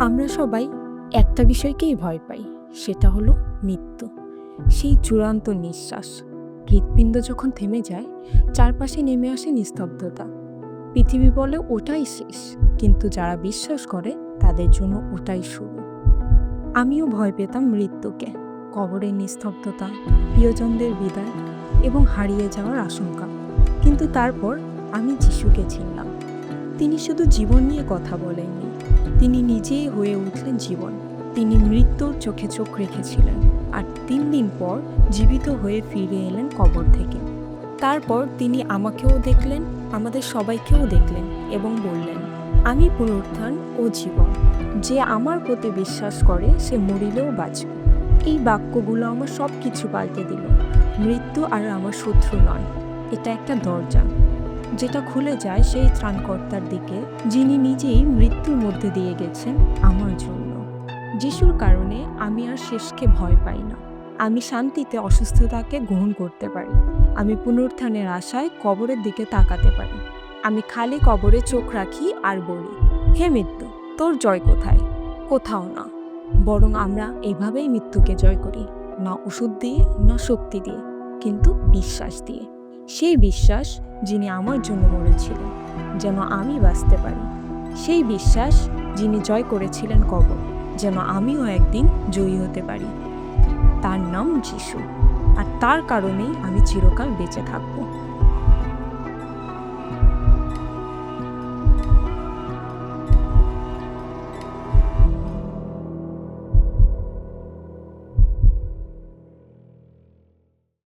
আমরা সবাই একটা বিষয়কেই ভয় পাই, সেটা হলো মৃত্যু। সেই চূড়ান্ত নিঃশ্বাস। হৃৎপিণ্ড যখন থেমে যায়, চারপাশে নেমে আসে নিস্তব্ধতা। পৃথিবী বলে ওটাই শেষ, কিন্তু যারা বিশ্বাস করে, তাদের জন্য ওটাই শুরু। আমিও ভয় পেতাম মৃত্যুকে। কবরের নিস্তব্ধতা, প্রিয়জনদের বিদায় এবং হারিয়ে যাওয়ার আশঙ্কা। কিন্তু তারপর আমি যিশুকে চিনলাম। তিনি শুধু জীবন নিয়ে কথা বলেননি তিনি নিজেই হয়ে উঠলেন জীবন। তিনি মৃত্যুর চোখে চোখ রেখেছিলেন আর তিন দিন পর জীবিত হয়ে ফিরে এলেন কবর থেকে। তারপর তিনি আমাকেও দেখলেন, আমাদের সবাইকেও দেখলেন এবং বললেন, আমি পুনরুত্থান ও জীবন। যে আমার প্রতি বিশ্বাস করে, সে মরিলেও বাঁচবে। এই বাক্যগুলো আমার সব কিছু পাল্টে দিল। মৃত্যু আর আমার শত্রু নয়, এটা একটা দরজা। যেটা খুলে যায় সেই ত্রাণকর্তার দিকে, যিনি নিজেই মৃত্যুর মধ্যে দিয়ে গেছেন আমার জন্য। যিশুর কারণে আমি আর শেষকে ভয় পাই না। আমি শান্তিতে অসুস্থতাকে গ্রহণ করতে পারি। আমি পুনরুত্থানের আশায় কবরের দিকে তাকাতে পারি। আমি খালি কবরে চোখ রাখি আর বলি, হে মৃত্যু, তোর জয় কোথায়? কোথাও না। বরং আমরা এভাবেই মৃত্যুকে জয় করি, না ওষুধ দিয়ে, না শক্তি দিয়ে, কিন্তু বিশ্বাস দিয়ে। সেই বিশ্বাস যিনি আমার জন্য মরেছিলেন যেন আমি বাঁচতে পারি। সেই বিশ্বাস যিনি জয় করেছিলেন কবর, যেন আমিও একদিন জয়ী হতে পারি। তার নাম যিশু, আর তার কারণেই আমি চিরকাল বেঁচে থাকব।